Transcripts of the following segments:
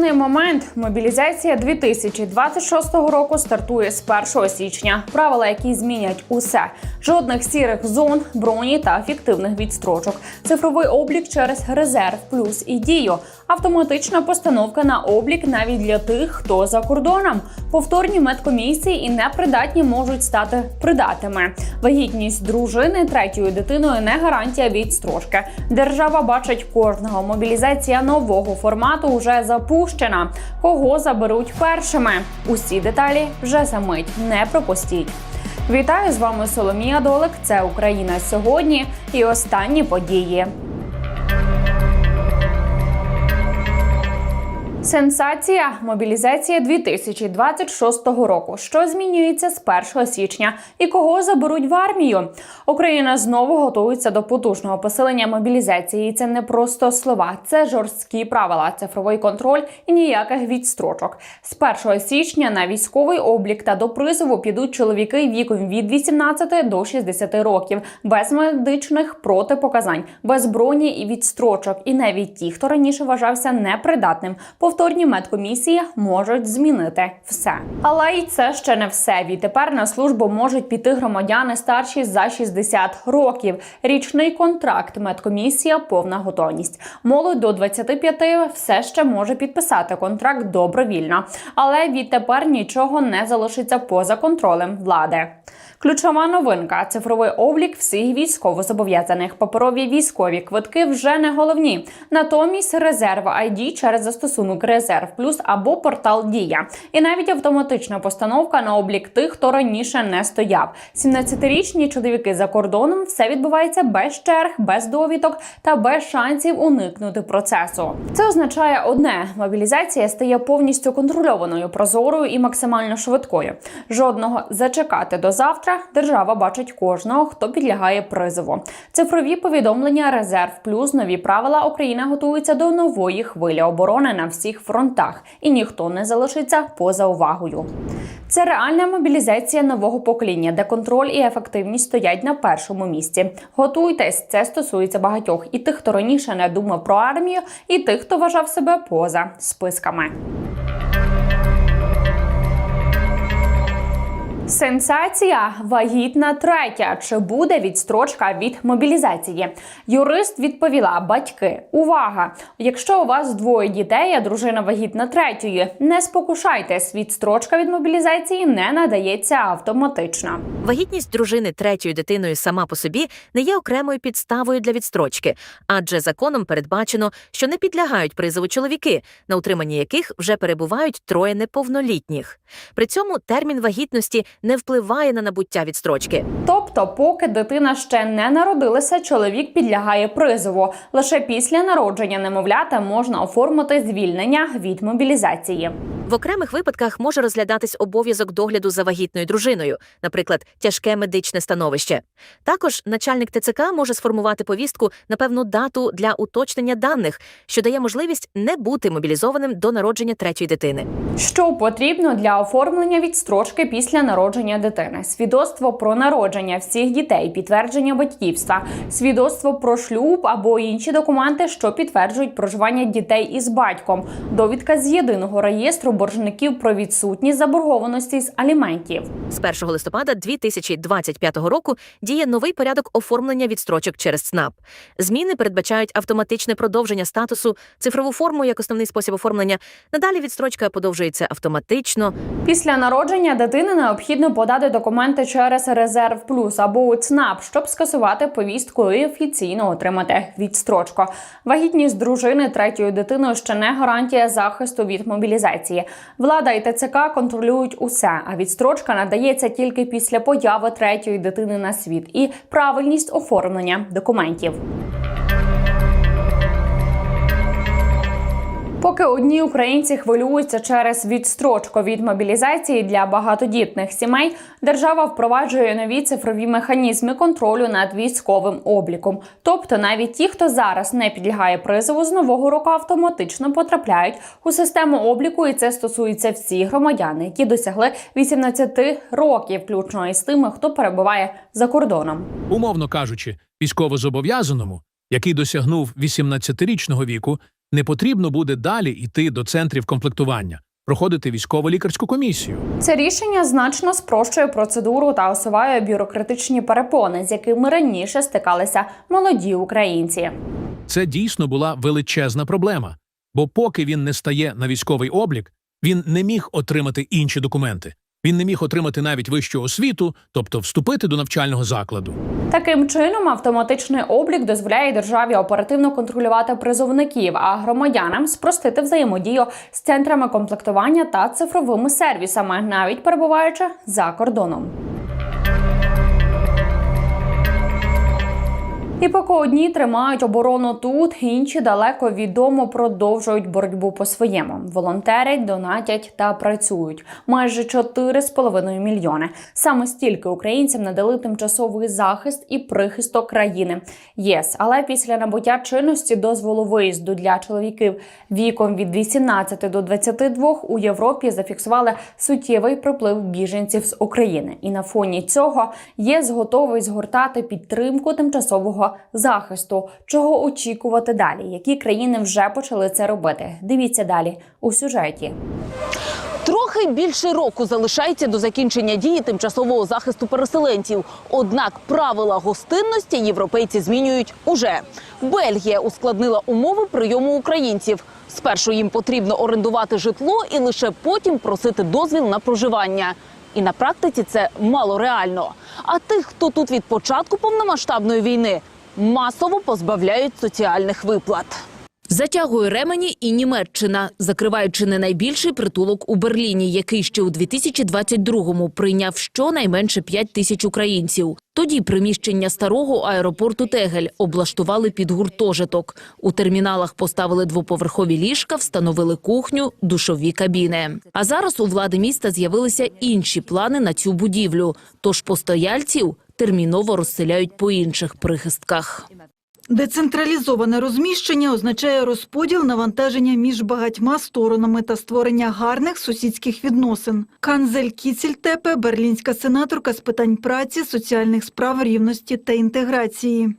Переломний момент мобілізація 2026 року стартує з 1 січня. Правила, які змінять усе: жодних сірих зон, броні та фіктивних відстрочок, цифровий облік через резерв плюс і дію, автоматична постановка на облік навіть для тих, хто за кордоном. Повторні медкомісії і непридатні можуть стати придатими. Вагітність дружини третьою дитиною не гарантія відстрочки. Держава бачить кожного. Мобілізація нового формату вже запущена. Кого заберуть першими? Усі деталі вже за мить. Не пропустіть. Вітаю з вами Соломія Долик. Це Україна сьогодні і останні події. Сенсація мобілізація 2026 року. Що змінюється з 1 січня і кого заберуть в армію? Україна знову готується до потужного посилення мобілізації. І це не просто слова, це жорсткі правила, цифровий контроль і ніяких відстрочок. З 1 січня на військовий облік та до призову підуть чоловіки віком від 18 до 60 років, без медичних протипоказань, без броні і відстрочок, і навіть ті, хто раніше вважався непридатним. Повторні медкомісії можуть змінити все. Але й це ще не все. Відтепер на службу можуть піти громадяни старші за 60 років. Річний контракт, медкомісія, повна готовність. Молодь до 25 все ще може підписати контракт добровільно, але відтепер нічого не залишиться поза контролем влади. Ключова новинка: цифровий облік всіх військовозобов'язаних. Паперові військові квитки вже не головні. Натомість резерв ID через застосунок Резерв Плюс або портал Дія. І навіть автоматична постановка на облік тих, хто раніше не стояв. 17-річні чоловіки за кордоном все відбувається без черг, без довідок та без шансів уникнути процесу. Це означає одне: мобілізація стає повністю контрольованою, прозорою і максимально швидкою. Жодного зачекати до завтра держава бачить кожного, хто підлягає призову. Цифрові повідомлення резерв плюс нові правила Україна готується до нової хвилі оборони на всіх фронтах, і ніхто не залишиться поза увагою. Це реальна мобілізація нового покоління, де контроль і ефективність стоять на першому місці. Готуйтесь, це стосується багатьох і тих, хто раніше не думав про армію, і тих, хто вважав себе поза списками. Сенсація вагітна третя. Чи буде відстрочка від мобілізації? Юрист відповіла: батьки, увага! Якщо у вас двоє дітей, а дружина вагітна третьої, не спокушайтесь. Відстрочка від мобілізації не надається автоматично. Вагітність дружини третьою дитиною сама по собі не є окремою підставою для відстрочки, адже законом передбачено, що не підлягають призову чоловіки, на утриманні яких вже перебувають троє неповнолітніх. При цьому термін вагітності не впливає на набуття відстрочки. Тобто, поки дитина ще не народилася, чоловік підлягає призову. Лише після народження немовлята можна оформити звільнення від мобілізації. В окремих випадках може розглядатись обов'язок догляду за вагітною дружиною, наприклад, тяжке медичне становище. Також начальник ТЦК може сформувати повістку на певну дату для уточнення даних, що дає можливість не бути мобілізованим до народження третьої дитини. Що потрібно для оформлення відстрочки після народження дитини? Свідоцтво про народження всіх дітей, підтвердження батьківства, свідоцтво про шлюб або інші документи, що підтверджують проживання дітей із батьком, довідка з єдиного реєстру боржників про відсутність заборгованості з аліментів. З 1 листопада 2025 року діє новий порядок оформлення відстрочок через ЦНАП. Зміни передбачають автоматичне продовження статусу, цифрову форму як основний спосіб оформлення. Надалі відстрочка подовжується автоматично. Після народження дитини необхідно подати документи через резерв плюс або у ЦНАП, щоб скасувати повістку і офіційно отримати відстрочку. Вагітність дружини третьою дитиною ще не гарантія захисту від мобілізації. Влада і ТЦК контролюють усе, а відстрочка надається тільки після появи третьої дитини на світ і правильність оформлення документів. Поки одні українці хвилюються через відстрочку від мобілізації для багатодітних сімей, держава впроваджує нові цифрові механізми контролю над військовим обліком. Тобто, навіть ті, хто зараз не підлягає призову, з нового року автоматично потрапляють у систему обліку, і це стосується всіх громадян, які досягли 18 років, включно із тими, хто перебуває за кордоном. Умовно кажучи, військовозобов'язаному, який досягнув 18-річного віку, не потрібно буде далі йти до центрів комплектування, проходити військово-лікарську комісію. Це рішення значно спрощує процедуру та усуває бюрократичні перепони, з якими раніше стикалися молоді українці. Це дійсно була величезна проблема, бо поки він не стає на військовий облік, він не міг отримати інші документи. Він не міг отримати навіть вищу освіту, тобто вступити до навчального закладу. Таким чином, автоматичний облік дозволяє державі оперативно контролювати призовників, а громадянам спростити взаємодію з центрами комплектування та цифровими сервісами, навіть перебуваючи за кордоном. І поки одні тримають оборону тут, інші далеко від дому продовжують боротьбу по своєму. Волонтерять, донатять та працюють. Майже 4,5 мільйони. Саме стільки українцям надали тимчасовий захист і прихисток країни ЄС. Але після набуття чинності дозволу виїзду для чоловіків віком від 18 до 22 у Європі зафіксували суттєвий приплив біженців з України. І на фоні цього ЄС готовий згортати підтримку тимчасового захисту. Чого очікувати далі? Які країни вже почали це робити? Дивіться далі у сюжеті. Трохи більше року залишається до закінчення дії тимчасового захисту переселенців. Однак правила гостинності європейці змінюють уже. Бельгія ускладнила умови прийому українців. Спершу їм потрібно орендувати житло і лише потім просити дозвіл на проживання. І на практиці це мало реально. А тих, хто тут від початку повномасштабної війни, масово позбавляють соціальних виплат. Затягує ремені і Німеччина, закриваючи не найбільший притулок у Берліні, який ще у 2022-му прийняв щонайменше 5 тисяч українців. Тоді приміщення старого аеропорту Тегель облаштували під гуртожиток. У терміналах поставили двоповерхові ліжка, встановили кухню, душові кабіни. А зараз у влади міста з'явилися інші плани на цю будівлю. Тож постояльців терміново розселяють по інших прихистках. Децентралізоване розміщення означає розподіл навантаження між багатьма сторонами та створення гарних сусідських відносин. Канзель Кіцельтепе – берлінська сенаторка з питань праці, соціальних справ, рівності та інтеграції.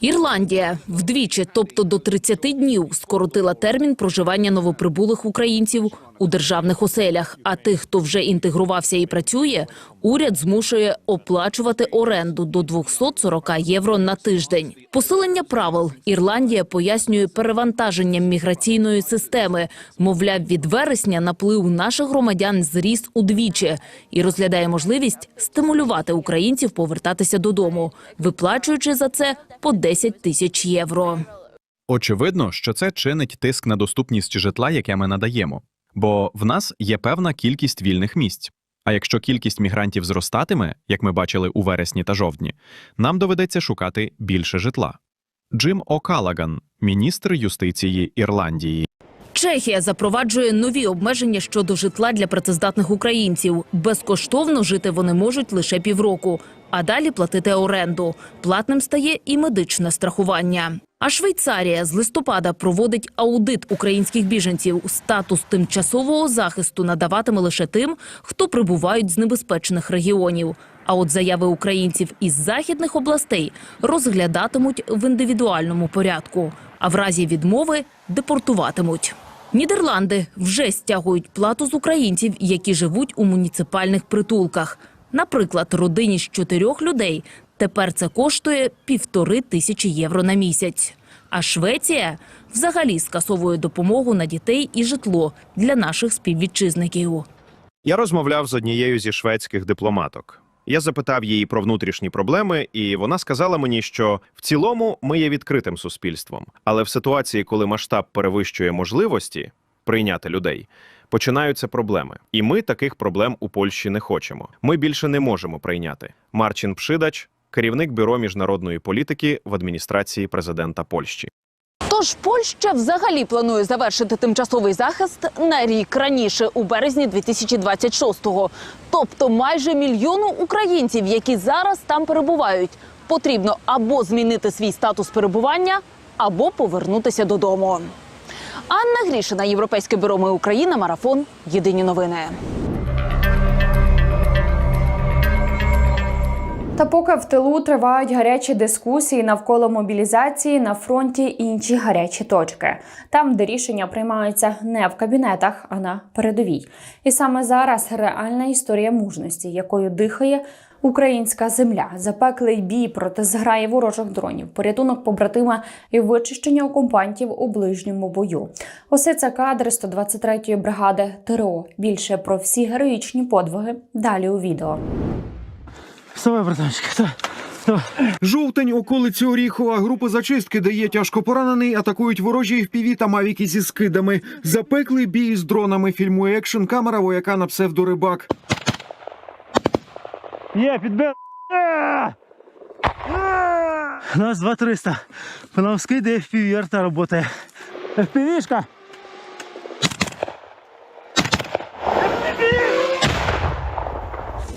Ірландія вдвічі, тобто до 30 днів, скоротила термін проживання новоприбулих українців у державних оселях. А тих, хто вже інтегрувався і працює, уряд змушує оплачувати оренду до 240 євро на тиждень. Посилення правил Ірландія пояснює перевантаженням міграційної системи. Мовляв, від вересня наплив наших громадян зріс удвічі і розглядає можливість стимулювати українців повертатися додому, виплачуючи за це по 10 тисяч євро. Очевидно, що це чинить тиск на доступність житла, яке ми надаємо, бо в нас є певна кількість вільних місць. А якщо кількість мігрантів зростатиме, як ми бачили у вересні та жовтні, нам доведеться шукати більше житла. Джим О'Калаган, міністр юстиції Ірландії. Чехія запроваджує нові обмеження щодо житла для працездатних українців. Безкоштовно жити вони можуть лише півроку, а далі платити оренду. Платним стає і медичне страхування. А Швейцарія з листопада проводить аудит українських біженців. Статус тимчасового захисту надаватиме лише тим, хто прибувають з небезпечних регіонів. А от заяви українців із західних областей розглядатимуть в індивідуальному порядку, а в разі відмови депортуватимуть. Нідерланди вже стягують плату з українців, які живуть у муніципальних притулках. Наприклад, родині з чотирьох людей тепер це коштує півтори тисячі євро на місяць. А Швеція взагалі скасовує допомогу на дітей і житло для наших співвітчизників. Я розмовляв з однією зі шведських дипломаток. Я запитав її про внутрішні проблеми, і вона сказала мені, що в цілому ми є відкритим суспільством, але в ситуації, коли масштаб перевищує можливості прийняти людей, починаються проблеми. І ми таких проблем у Польщі не хочемо. Ми більше не можемо прийняти. Марчин Пшидач, керівник бюро міжнародної політики в адміністрації президента Польщі. Тож Польща взагалі планує завершити тимчасовий захист на рік раніше, у березні 2026-го. Тобто майже мільйону українців, які зараз там перебувають, потрібно або змінити свій статус перебування, або повернутися додому. Анна Грішина, Європейське бюро «Ми Україна», марафон. Єдині новини. Та поки в тилу тривають гарячі дискусії навколо мобілізації на фронті інші гарячі точки, там, де рішення приймаються не в кабінетах, а на передовій. І саме зараз реальна історія мужності, якою дихає українська земля, запеклий бій проти зграї ворожих дронів, порятунок побратима і вичищення окупантів у ближньому бою. Усе це кадри 123-ї бригади ТРО. Більше про всі героїчні подвиги далі у відео. Вставай, братанчик. Жовтень, околиці Оріхова. Група зачистки, де є тяжко поранений, атакують ворожі FPV та мавіки зі скидами. Запеклий бій з дронами. Фільмує екшн камера вояка на псевдорибак. Є, підбив. Нас 2300. По нам скиди FPV арта работає. FPV-шка.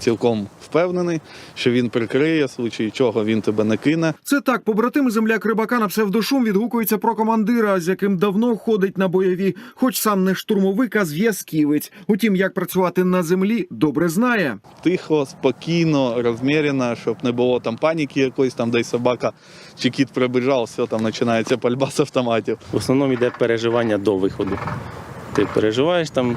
цілком впевнений, що він прикриє, в случаї чого він тебе не кине. Це так, побратим земляк рибака на псевдошум відгукується про командира, з яким давно ходить на бойові, хоч сам не штурмовик, а зв'язківець. Утім, як працювати на землі, добре знає. Тихо, спокійно, розмірено, щоб не було там паніки якоїсь, там десь собака чи кіт прибіжав, все там починається пальба з автоматів. В основному йде переживання до виходу. Ти переживаєш там,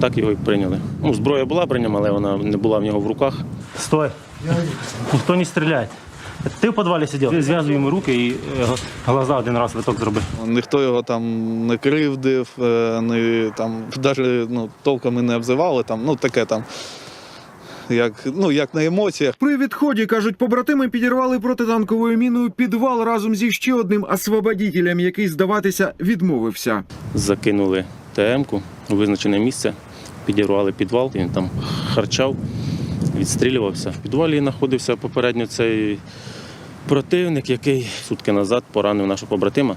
Так його і прийняли. Ну, зброя була при ньому, але вона не була в нього в руках. Стой. Ніхто не стріляє. Ти в підвалі сидів. Зв'язуй йому руки і е, глаза один раз виток зроби. Ніхто його там не кривдив, е, не там навіть ну, толком і не обзивали. Там, ну таке там, як, ну, як на емоціях. При відході кажуть, побратими підірвали протитанковою міною підвал разом зі ще одним освободітелем, який здаватися відмовився. Закинули ТМ-ку визначене місце, підірвали підвал, він там харчав, відстрілювався. В підвалі знаходився попередньо цей противник, який сутки назад поранив нашого побратима.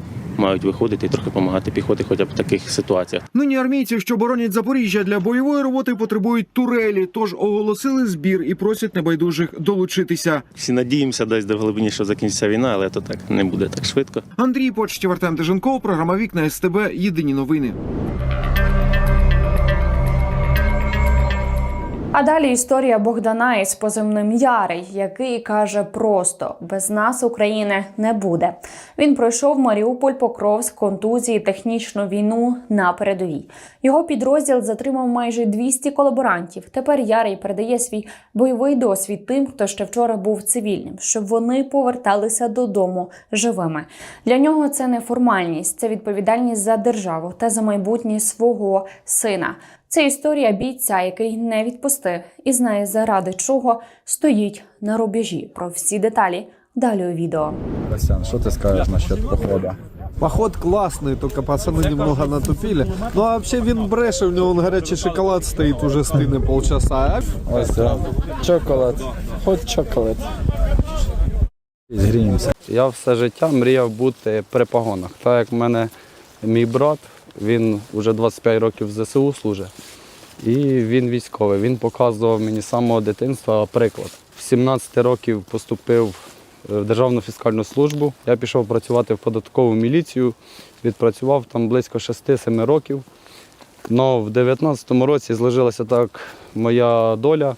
мають виходити і трохи допомагати піхоті, хоча б в таких ситуаціях. Нині армійці, що боронять Запоріжжя для бойової роботи, потребують турелі, тож оголосили збір і просять небайдужих долучитися. Всі надіємося десь до глибині, що закінчиться війна, але то так не буде так швидко. Андрій Почтів, Артем Деженков, програма Вікна СТБ. Єдині новини. А далі історія Богдана із позивним Ярий, який каже просто: без нас України не буде. Він пройшов Маріуполь, Покровськ, контузії, технічну війну на передовій. Його підрозділ затримав майже 200 колаборантів. Тепер Ярий передає свій бойовий досвід тим, хто ще вчора був цивільним, щоб вони поверталися додому живими. Для нього це не формальність, це відповідальність за державу та за майбутнє свого сина. Це історія бійця, який не відпустив і знає, заради чого стоїть на рубежі. Про всі деталі далі у відео. Костян, что ты скажешь насчет похода? Поход классный, только пацаны немного натупили. Ну а вообще вин бреше, у него он горячий шоколад стоит уже стыдно полчаса. А Ось це. Чоколад. Хот чоколад. Згріємося. Я все життя мріяв бути при погонах. Так як в мене мій брат, він вже 25 років в ЗСУ служить, і він військовий. Він показував мені з самого дитинства приклад. В 17 років поступив в Державну фіскальну службу. Я пішов працювати в податкову міліцію, відпрацював там близько 6-7 років. Но в 19-му році зложилася так моя доля,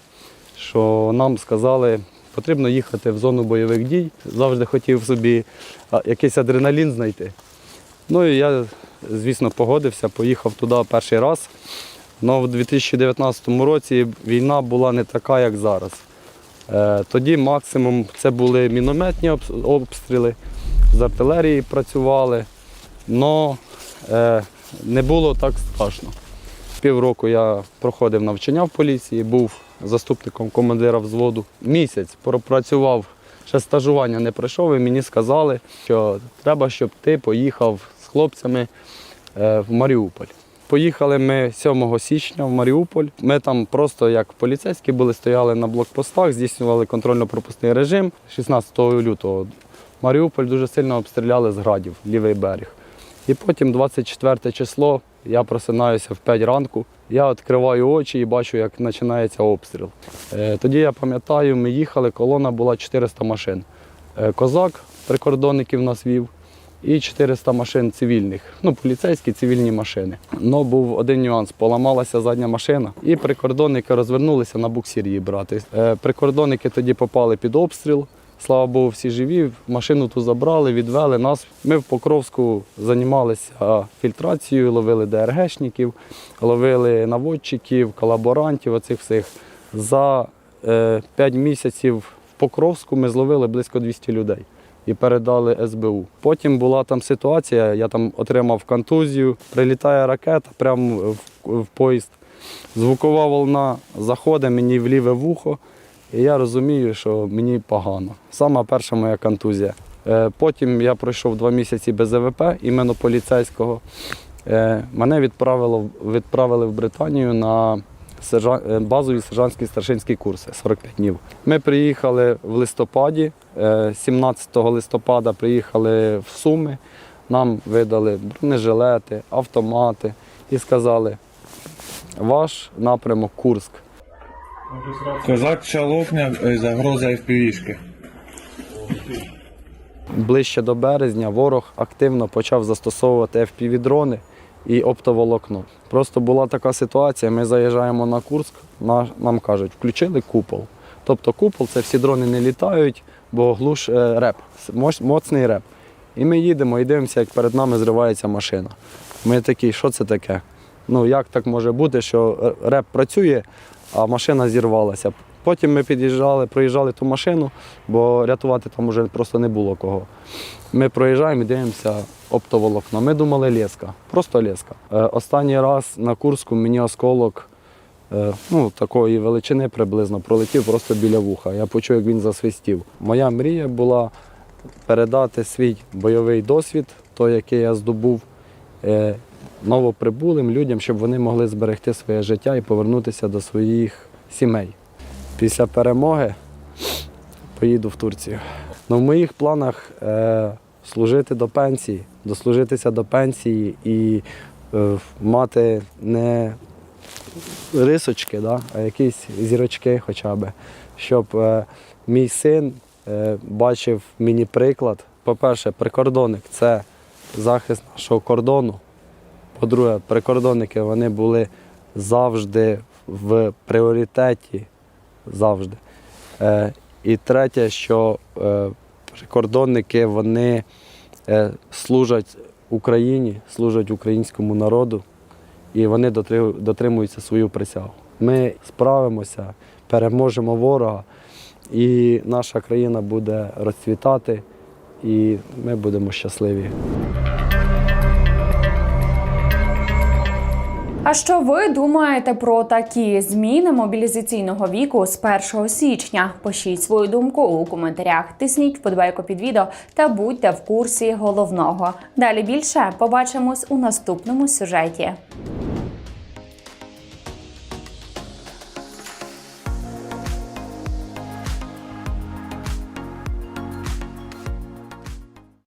що нам сказали, потрібно їхати в зону бойових дій. Завжди хотів собі якийсь адреналін знайти. Ну і я, звісно, погодився, поїхав туди перший раз. Але в 2019 році війна була не така, як зараз. Е, Тоді максимум це були мінометні обстріли, з артилерії працювали, але не було так страшно. Півроку я проходив навчання в поліції, був заступником командира взводу. Місяць пропрацював, ще стажування не пройшов, і мені сказали, що треба, щоб ти поїхав хлопцями е, в Маріуполь. Поїхали ми 7 січня в Маріуполь. Ми там просто як поліцейські були, стояли на блокпостах, здійснювали контрольно-пропускний режим. 16 лютого Маріуполь дуже сильно обстріляли з градів, лівий берег. І потім 24 число я просинаюся в 5 ранку. Я відкриваю очі і бачу, як починається обстріл. Е, Тоді я пам'ятаю, ми їхали, колона була 400 машин. Е, Козак прикордонників нас вів і 400 машин цивільних, ну, поліцейські цивільні машини. Но був один нюанс: поламалася задня машина, і прикордонники розвернулися на буксир її брати. Е, Прикордонники тоді попали під обстріл. Слава Богу, всі живі. Машину ту забрали, відвели нас. Ми в Покровську займалися фільтрацією, ловили ДРГшників, ловили наводчиків, колаборантів, оцих всіх. За е, 5 місяців в Покровську ми зловили близько 200 людей і передали СБУ. Потім була там ситуація, я там отримав контузію, прилітає ракета прямо в, в поїзд. Звукова волна заходить мені в ліве вухо, і я розумію, що мені погано. Сама перша моя контузія. Е, Потім я пройшов два місяці без ЕВП, іменно поліцейського. Е, Мене відправило, відправили в Британію на базові сержантські старшинські курси 45 днів. Ми приїхали в листопаді, е, 17 листопада приїхали в Суми. Нам видали бронежилети, автомати і сказали, ваш напрямок Курськ. Козак Чалопня, загроза FPV-шки. Ближче до березня ворог активно почав застосовувати FPV-дрони і оптоволокно. Просто була така ситуація, ми заїжджаємо на Курськ, на- нам кажуть, включили купол. Тобто купол це всі дрони не літають, бо глуш е, реп, моцний реп. І ми їдемо і дивимося, як перед нами зривається машина. Ми такі, що це таке? Ну як так може бути, що е, реп працює, а машина зірвалася. Потім ми під'їжджали, проїжджали ту машину, бо рятувати там вже просто не було кого. Ми проїжджаємо і дивимося оптоволокно. Ми думали леска, просто леска. Е, останній раз на Курську мені осколок е, ну, такої величини приблизно пролетів просто біля вуха. Я почув, як він засвистів. Моя мрія була передати свій бойовий досвід, той, який я здобув е, новоприбулим людям, щоб вони могли зберегти своє життя і повернутися до своїх сімей. Після перемоги поїду в Турцію. Ну, в моїх планах е, служити до пенсії, дослужитися до пенсії і е, мати не рисочки, да, а якісь зірочки хоча б, щоб е, мій син е, бачив мені приклад. По-перше, прикордонник це захист нашого кордону. По-друге, прикордонники вони були завжди в пріоритеті завжди. Е, І третє, що е, прикордонники вони е, служать Україні, служать українському народу, і вони дотримуються свою присягу. Ми справимося, переможемо ворога, і наша країна буде розцвітати, і ми будемо щасливі. А що ви думаєте про такі зміни мобілізаційного віку з 1 січня? Пишіть свою думку у коментарях, тисніть вподобайку під відео та будьте в курсі головного. Далі більше побачимось у наступному сюжеті.